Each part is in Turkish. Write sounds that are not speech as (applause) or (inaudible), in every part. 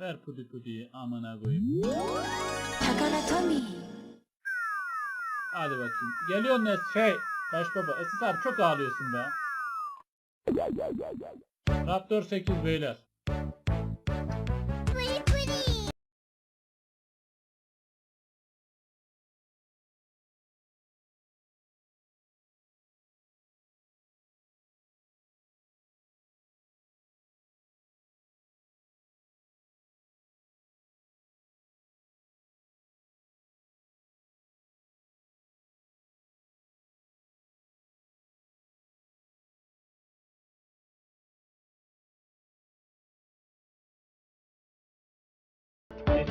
Ver pudu puduyu amına koyayım. Hadi bakayım. Geliyor Nes şey. Baş baba. Esas abi çok ağlıyorsun be. Raptor 8 beyler.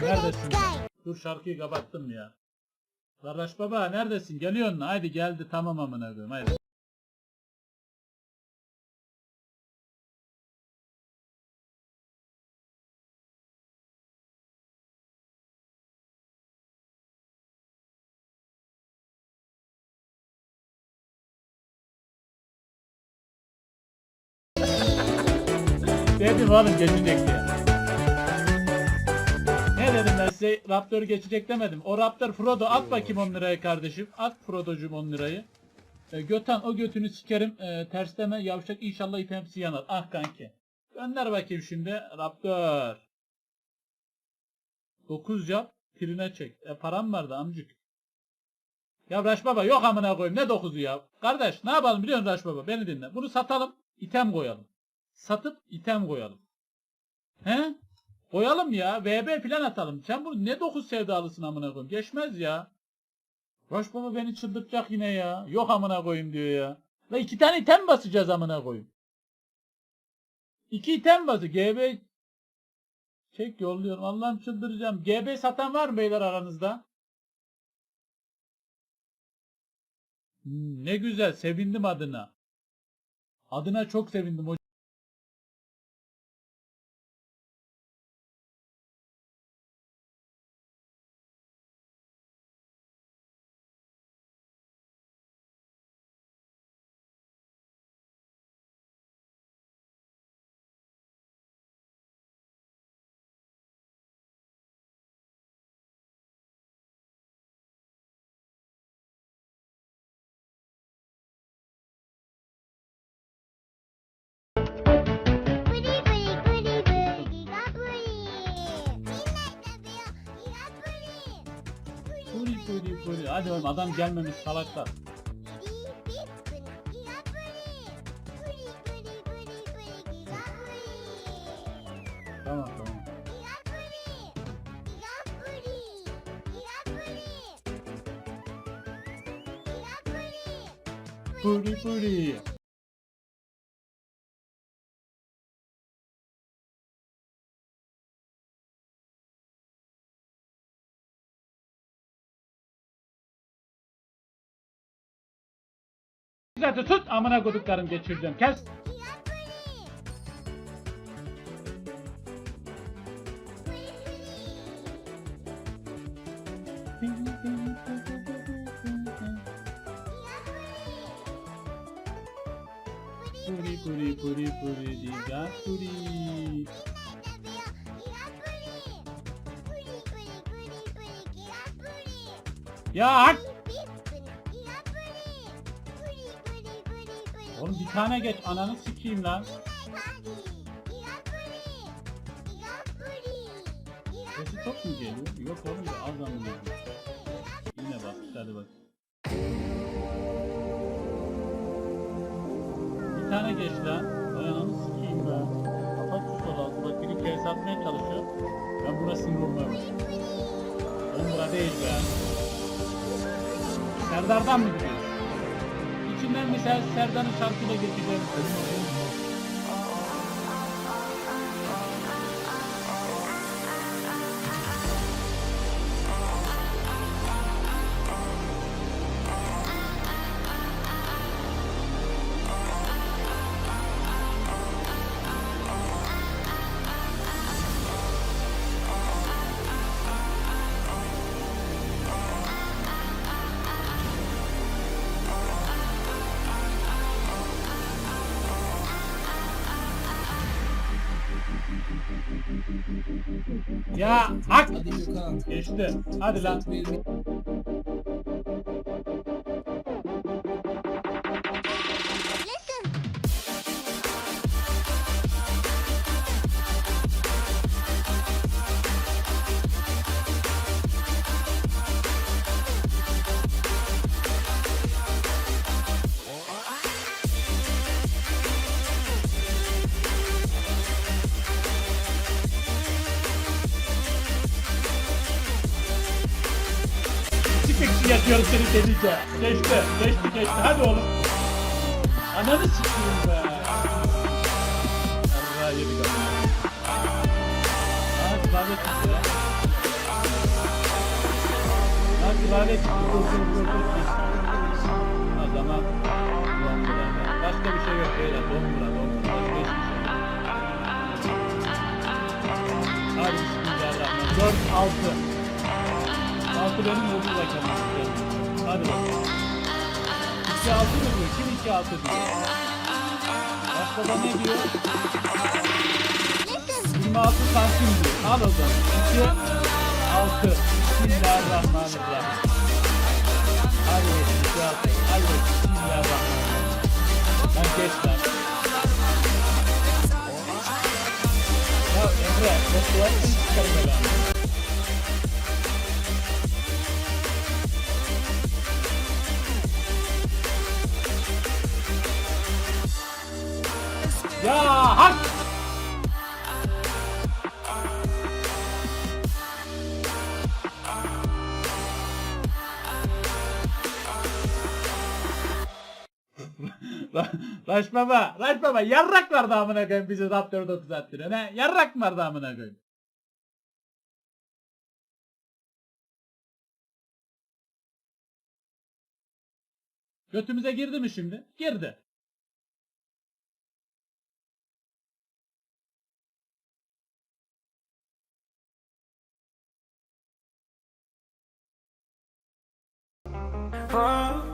neredesin? Neredesin? Dur şarkıyı kapattım ya. Kardeş baba neredesin? Geliyorsun. Haydi geldi tamam amına koyayım. Haydi. Dedim oğlum gelecek diye. Dedim ben size Raptor geçecek demedim. O Raptor Frodo at bakayım 10 lirayı kardeşim. At Frodo'cum 10 lirayı. E, Götan o götünü sikerim. E, tersleme yavşak inşallah ipemsi yanar. Ah kanki. Gönder bakayım şimdi. Raptor. 9 yap. Pirine çek. E param vardı amcık. Ya Raş Baba yok amına koyayım. Ne 9'u ya? Kardeş ne yapalım biliyor musun Raş Baba? Beni dinle. Bunu satalım. item koyalım. Satıp item koyalım. He? Koyalım ya. VB plan atalım. Sen bu ne dokuz sevdalısın amına koyayım. Geçmez ya. Roş baba beni çıldırtacak yine ya. Yok amına koyayım diyor ya. La iki tane item basacağız amına koyayım. İki item bası. GB Çek yolluyorum. Allah'ım çıldıracağım. GB satan var mı beyler aranızda? Hmm, ne güzel. Sevindim adına. Adına çok sevindim hocam. vuruyor söyleyip vuruyor. Hadi oğlum adam gelmemiş salaklar. Tamam tamam. Puri puri. Bisikleti tut amına koduklarım geçireceğim. Kes. Puri puri puri puri diga puri. Ya art. Oğlum bir tane geç ananı sikeyim lan. Sesi çok mu geliyor? Yok oğlum da az anlıyorum. Yine bak hadi bak. Bir tane geç lan. Ananı sikeyim ben. Kapat şu sol altında. Biri kez atmaya çalışıyor. Ben buna sinir olmaya başladım. Oğlum bura değil be. Serdar'dan mı gidiyorsun? İçinden bir Ser Serdar'ın şarkıyla geçeceğim. Ya hak. Hadi Gökhan. Geçti. Hadi lan. Çıkık yatıyoruz seni delice. Geçti. Geçti geçti. Hadi oğlum. Ananı sikeyim be. Allah yedik ama. Ha klavye çıktı ya. Ha klavye çıktı. Dur dur dur dur. O zaman dondura. Başka bir şey yok beyler. Dondura dondura. Başka hiçbir şey yok. Hadi bismillahirrahmanirrahim. 4 6. Altı benim yıldız rakamım. Hadi bakalım. 2 6 mı diyor? Kim 2 6 diyor? Başka ne diyor? 26 santim diyor. Al o zaman. 2 6. Bismillahirrahmanirrahim. Hadi bakalım. 2 6. Hadi bakalım. Bismillahirrahmanirrahim. Lan geç lan. Ya Emre, bu kulaklığı çıkarma lan. (laughs) Raş baba, Raş baba yarrak vardı amına koyayım bizi Raptor 9 attırıyor ne? Yarrak vardı amına koyayım. Götümüze girdi mi şimdi? Girdi. I've